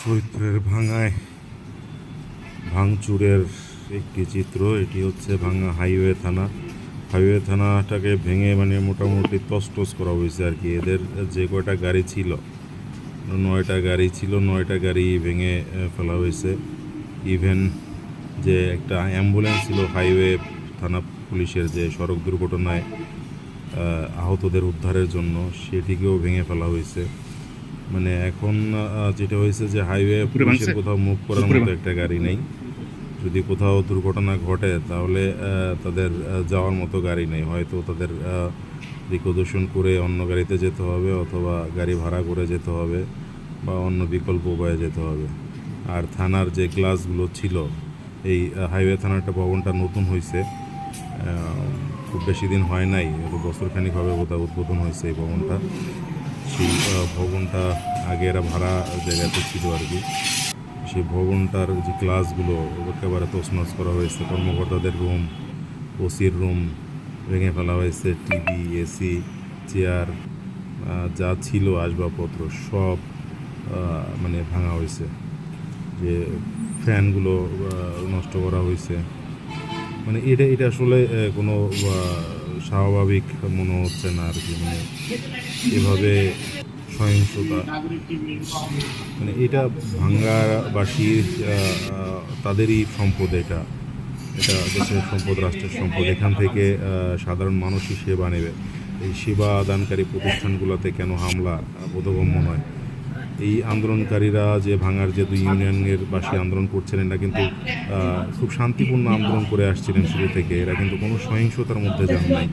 ফরিদপুরের ভাঙায় ভাঙচুরের একটি চিত্র, এটি হচ্ছে ভাঙা হাইওয়ে থানা। হাইওয়ে থানাটাকে ভেঙে মানে মোটামুটি তসটস করা হয়েছে আর কি। এদের যে কয়টা গাড়ি ছিল, নয়টা গাড়ি ছিল, নয়টা গাড়ি ভেঙে ফেলা হয়েছে। ইভেন যে একটা অ্যাম্বুলেন্স ছিল হাইওয়ে থানা পুলিশের যে সড়ক দুর্ঘটনায় আহতদের উদ্ধারের জন্য, সেটিকেও ভেঙে ফেলা হয়েছে। মানে এখন যেটা হয়েছে যে হাইওয়ে পুলিশের কোথাও মুভ করার মতো একটা গাড়ি নেই। যদি কোথাও দুর্ঘটনা ঘটে তাহলে তাদের যাওয়ার মতো গাড়ি নেই। হয়তো তাদের রিকোদূষণ করে অন্য গাড়িতে যেতে হবে অথবা গাড়ি ভাড়া করে যেতে হবে বা অন্য বিকল্প উপায়ে যেতে হবে। আর থানার যে ক্লাসগুলো ছিল এই হাইওয়ে থানাটা ভবনটা নতুন হয়েছে খুব বেশি দিন হয় নাই বছরখানিক হবে বোধহয় উদ্বোধন হয়েছে এই ভবনটা। সেই ভবনটা আগে এরা ভাড়া জায়গাতে ছিল আর কি। সেই ভবনটার যে ক্লাসগুলো একেবারে তছনছ করা হয়েছে। কর্মকর্তাদের রুম, ওসির রুম, ভেঙে ফেলা হয়েছে, টিভি, এসি, চেয়ার যা ছিল আসবাবপত্র সব মানে ভাঙা হয়েছে। যে ফ্যানগুলো নষ্ট করা হয়েছে। মানে এটা এটা আসলে কোনো স্বাভাবিক মনে হচ্ছে না আর কি মানে এভাবে সহিংসতা। মানে এটা ভাঙ্গাবাসীর তাদেরই সম্পদ এটা। এটা দেশের সম্পদ, রাষ্ট্রের সম্পদ। এখান থেকে সাধারণ মানুষই সেবা নেবে। এই সেবা দানকারী প্রতিষ্ঠানগুলোতে কেন হামলা? বোধগম্য নয়। এই আন্দোলনকারীরা যে ভাঙার যে দুই ইউনিয়নের বাসী আন্দোলন করছিলেন এরা কিন্তু খুব শান্তিপূর্ণ আন্দোলন করে আসছিলেন শুরু থেকে। এরা কিন্তু কোনো সহিংসতার মধ্যে যান নাই।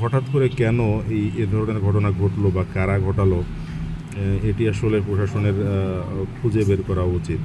হঠাৎ করে কেন এই, এ ধরনের ঘটনা ঘটলো বা কারা ঘটালো এটি আসলে প্রশাসনের খুঁজে বের করা উচিত।